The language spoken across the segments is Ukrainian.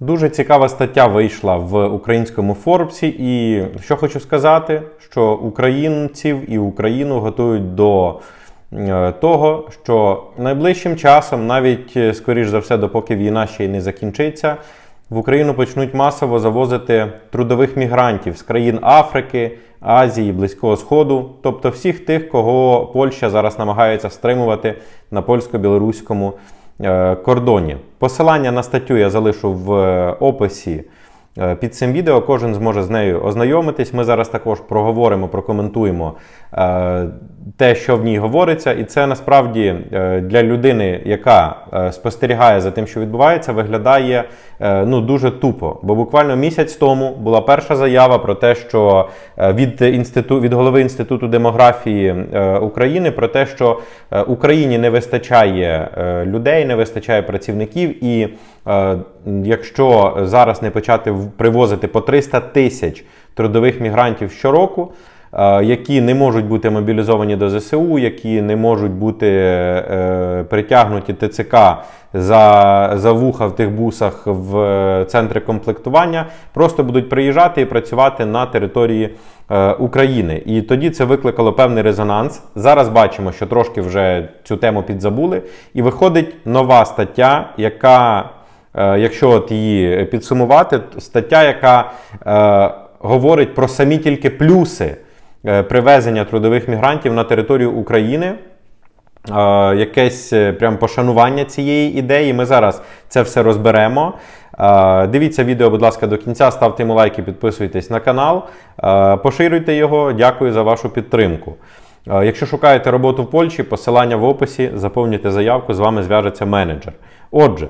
Дуже цікава стаття вийшла в українському Форбсі, і що хочу сказати, що українців і Україну готують до е, того, що найближчим часом, навіть е, скоріш за все, допоки війна ще й не закінчиться, в Україну почнуть масово завозити трудових мігрантів з країн Африки, Азії, Близького Сходу, тобто всіх тих, кого Польща зараз намагається стримувати на польсько-білоруському кордоні. Посилання на статтю я залишу в е, описі е, під цим відео. Кожен зможе з нею ознайомитись. Ми зараз також проговоримо, прокоментуємо е, те, що в ній говориться, і це насправді е, для людини, яка е, спостерігає за тим, що відбувається, виглядає е, ну дуже тупо. Бо буквально місяць тому була перша заява про те, що е, від інститу від голови інституту демографії е, України про те, що е, Україні не вистачає е, людей, не вистачає працівників, і е, якщо зараз не почати в- привозити по 300 тисяч трудових мігрантів щороку. е, Які не можуть бути мобілізовані до ЗСУ, які не можуть бути е, притягнуті ТЦК за, за вуха в тих бусах в е, центри комплектування, просто будуть приїжджати і працювати на території е, України. І тоді це викликало певний резонанс. Зараз бачимо, що трошки вже цю тему підзабули, і виходить нова стаття, яка, е, якщо от її підсумувати, стаття, яка е, говорить про самі тільки плюси е, привезення трудових мігрантів на територію України. Е, якесь е, прям пошанування цієї ідеї. Ми зараз це все розберемо. Е, Дивіться відео, будь ласка, до кінця, ставте йому лайки, підписуйтесь на канал, Е, поширюйте його. Дякую за вашу підтримку. Е, Якщо шукаєте роботу в Польщі, посилання в описі, заповнюйте заявку, з вами зв'яжеться менеджер. Отже,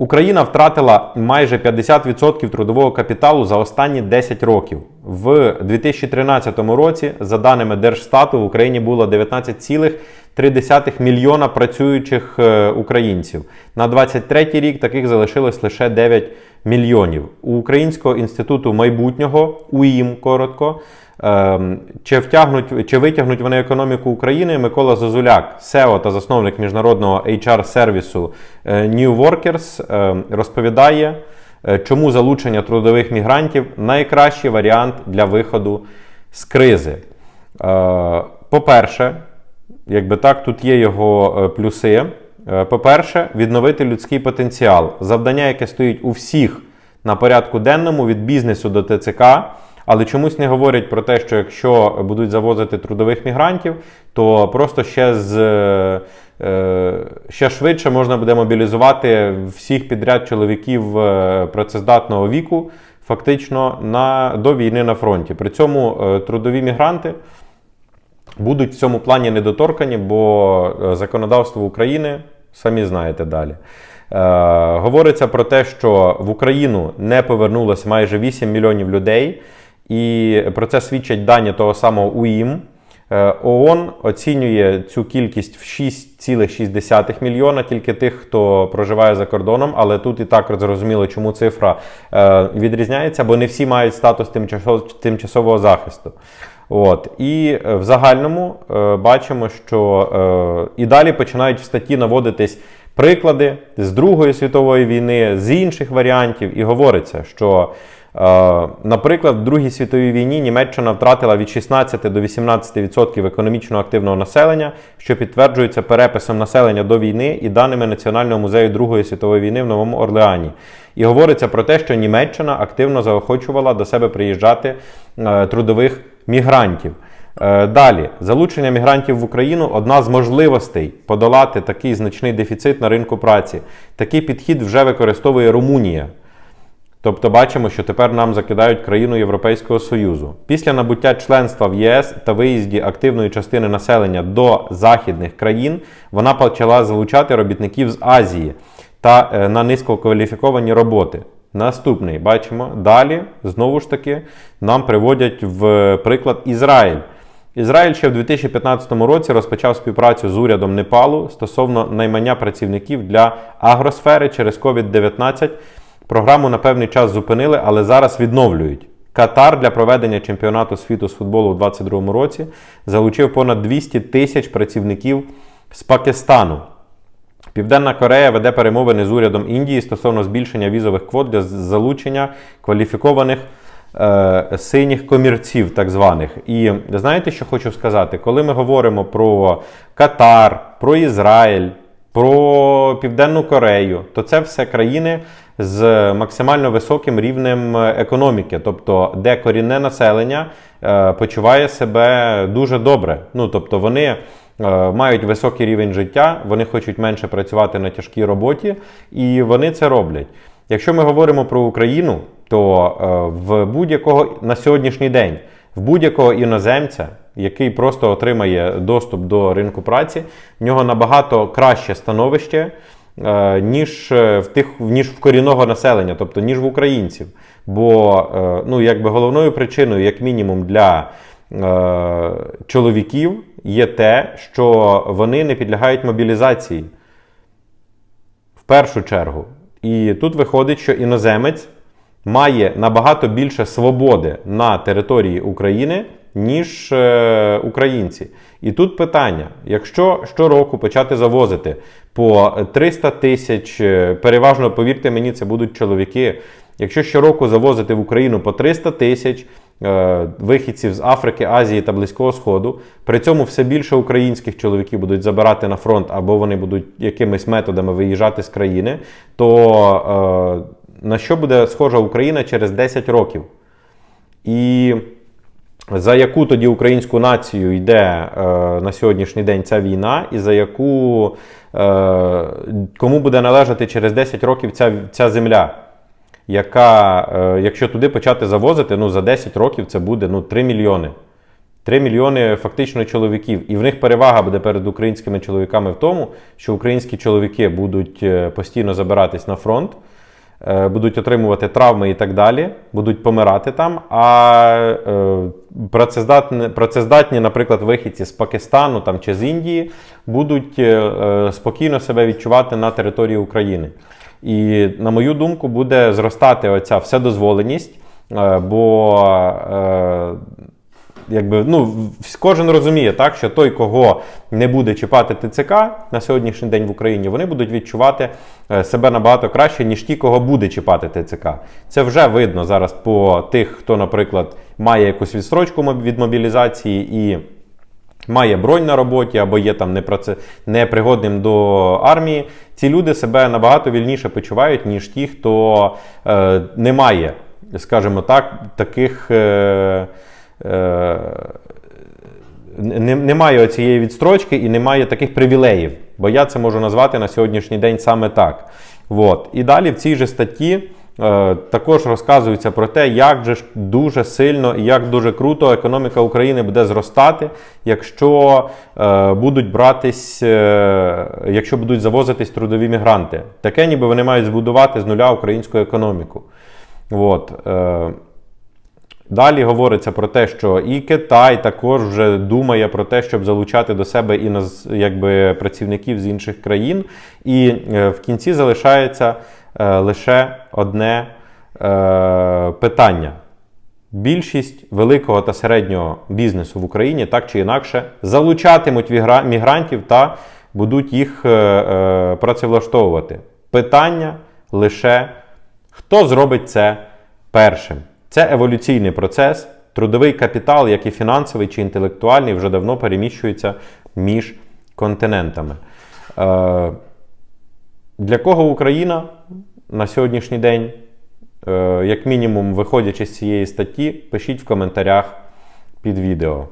Україна втратила майже 50% трудового капіталу за останні 10 років. В 2013 році, за даними Держстату, в Україні було 19,3 мільйона працюючих е, українців. На 23 рік таких залишилось лише 9 мільйонів. У Українського інституту майбутнього УІМ коротко. Ем, Чи втягнуть чи витягнуть вони економіку України? Микола Зозуляк, SEO та засновник міжнародного HR-сервісу е, New Workers, ем, розповідає, е, чому залучення трудових мігрантів найкращий варіант для виходу з кризи. Е, По-перше, якби так, тут є його плюси. По-перше, відновити людський потенціал. Завдання, яке стоїть у всіх на порядку денному від бізнесу до ТЦК. Але чомусь не говорять про те, що якщо будуть завозити трудових мігрантів, то просто ще з е, е, ще швидше можна буде мобілізувати всіх підряд чоловіків е, працездатного віку, фактично на, до війни на фронті. При цьому трудові мігранти будуть в цьому плані недоторкані, бо законодавство України самі знаєте далі. Говориться про те, що в Україну не повернулося майже 8 мільйонів людей, і про це свідчать дані того самого УІМ. Е, ООН оцінює цю кількість в 6,6 мільйона тільки тих, хто проживає за кордоном, але тут і так зрозуміло, чому цифра е, відрізняється, бо не всі мають статус тимчасового захисту. От. І е, в загальному бачимо, що і далі починають в статті наводитись приклади з Другої світової війни, з інших варіантів, і говориться, що, наприклад, в Другій світовій війні Німеччина втратила від 16 до 18% економічно активного населення, що підтверджується переписом населення до війни і даними Національного музею Другої світової війни в Новому Орлеані. І говориться про те, що Німеччина активно заохочувала до себе приїжджати е, трудових мігрантів. Е, Далі, залучення мігрантів в Україну одна з можливостей подолати такий значний дефіцит на ринку праці. Такий підхід вже використовує Румунія. Тобто бачимо, що тепер нам закидають країну Європейського Союзу. Після набуття членства в ЄС та виїзді активної частини населення до західних країн вона почала залучати робітників з Азії та е, на низькокваліфіковані роботи. Наступний бачимо далі, знову ж таки, нам приводять в приклад Ізраїль. Ізраїль ще в 2015 році розпочав співпрацю з урядом Непалу стосовно наймання працівників для агросфери через COVID-19. Програму на певний час зупинили, але зараз відновлюють. Катар для проведення чемпіонату світу з футболу у 2022 році залучив понад 200 тисяч працівників з Пакистану. Південна Корея веде перемовини з урядом Індії стосовно збільшення візових квот для залучення кваліфікованих е, синіх комірців, так званих. І знаєте, що хочу сказати? Коли ми говоримо про Катар, про Ізраїль, про Південну Корею, то це все країни з максимально високим рівнем економіки, тобто де корінне населення е, почуває себе дуже добре. Ну тобто вони е, мають високий рівень життя, вони хочуть менше працювати на тяжкій роботі, і вони це роблять. Якщо ми говоримо про Україну, то е, в будь-якого на сьогоднішній день в будь-якого іноземця, який просто отримає доступ до ринку праці, в нього набагато краще становище, ніж е, в тих, ніж в корінного населення, тобто ніж в українців. Бо е, ну, якби головною причиною, як мінімум, для е, чоловіків є те, що вони не підлягають мобілізації в першу чергу. І тут виходить, що іноземець має набагато більше свободи на території України, ніж е, українці. І тут питання: якщо щороку почати завозити по 300 тисяч, е, переважно, повірте мені, це будуть чоловіки. Якщо щороку завозити в Україну по 300 тисяч е, вихідців з Африки, Азії та Близького Сходу, при цьому все більше українських чоловіків будуть забирати на фронт або вони будуть якимись методами виїжджати з країни, то е, на що буде схожа Україна через 10 років? І за яку тоді українську націю йде е, на сьогоднішній день ця війна, і за яку е, кому буде належати через 10 років ця, ця земля, яка, е, якщо туди почати завозити, ну за 10 років це буде ну, 3 мільйони. 3 мільйони фактично чоловіків. І в них перевага буде перед українськими чоловіками в тому, що українські чоловіки будуть е, постійно забиратись на фронт, будуть отримувати травми і так далі, будуть помирати там. А е, працездатні, працездатні, наприклад, вихідці з Пакистану там, чи з Індії будуть е, е, спокійно себе відчувати на території України. І, на мою думку, буде зростати оця вседозволеність, е, бо е, якби, ну, кожен розуміє, так, що той, кого не буде чіпати ТЦК на сьогоднішній день в Україні, вони будуть відчувати е, себе набагато краще, ніж ті, кого буде чіпати ТЦК. Це вже видно зараз по тих, хто, наприклад, має якусь відстрочку від мобілізації і має бронь на роботі або є там непригодним до армії, ці люди себе набагато вільніше почувають, ніж ті, хто е, не має, скажімо так, таких. Е, Немає цієї відстрочки і немає таких привілеїв, бо я це можу назвати на сьогоднішній день саме так. Вот. І далі в цій же статті е, також розказується про те, як же дуже сильно і як дуже круто економіка України буде зростати, якщо е, будуть братись, е, якщо будуть завозитись трудові мігранти. Таке, ніби вони мають збудувати з нуля українську економіку. От. Далі говориться про те, що і Китай також вже думає про те, щоб залучати до себе іноз, якби, працівників з інших країн. І е, в кінці залишається е, лише одне е, питання. Більшість великого та середнього бізнесу в Україні так чи інакше залучатимуть мігрантів та будуть їх працевлаштовувати. Питання лише хто зробить це першим. Це еволюційний процес. Трудовий капітал, як і фінансовий чи інтелектуальний, вже давно переміщується між континентами. Е, для кого Україна на сьогоднішній день? Е, як мінімум, виходячи з цієї статті, пишіть в коментарях під відео.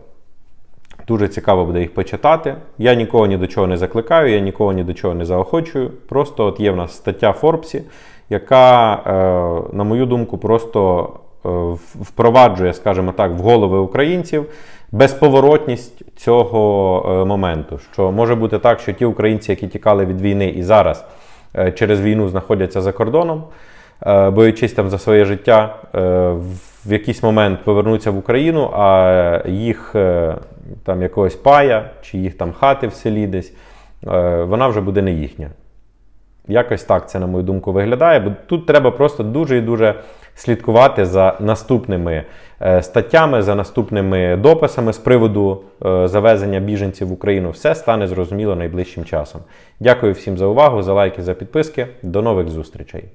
Дуже цікаво буде їх почитати. Я нікого ні до чого не закликаю, я нікого ні до чого не заохочую. Просто от є в нас стаття Форбсі, яка, е, на мою думку, просто впроваджує, скажімо так, в голови українців безповоротність цього е, моменту. Що може бути так, що ті українці, які тікали від війни і зараз е, через війну знаходяться за кордоном, е, боючись там за своє життя, е, в якийсь момент повернуться в Україну, а їх е, там якогось пая чи їх там хати в селі десь, е, вона вже буде не їхня. Якось так це, на мою думку, виглядає. Бо тут треба просто дуже і дуже слідкувати за наступними е, статтями, за наступними дописами з приводу е, завезення біженців в Україну. Все стане зрозуміло найближчим часом. Дякую всім за увагу, за лайки, за підписки. До нових зустрічей.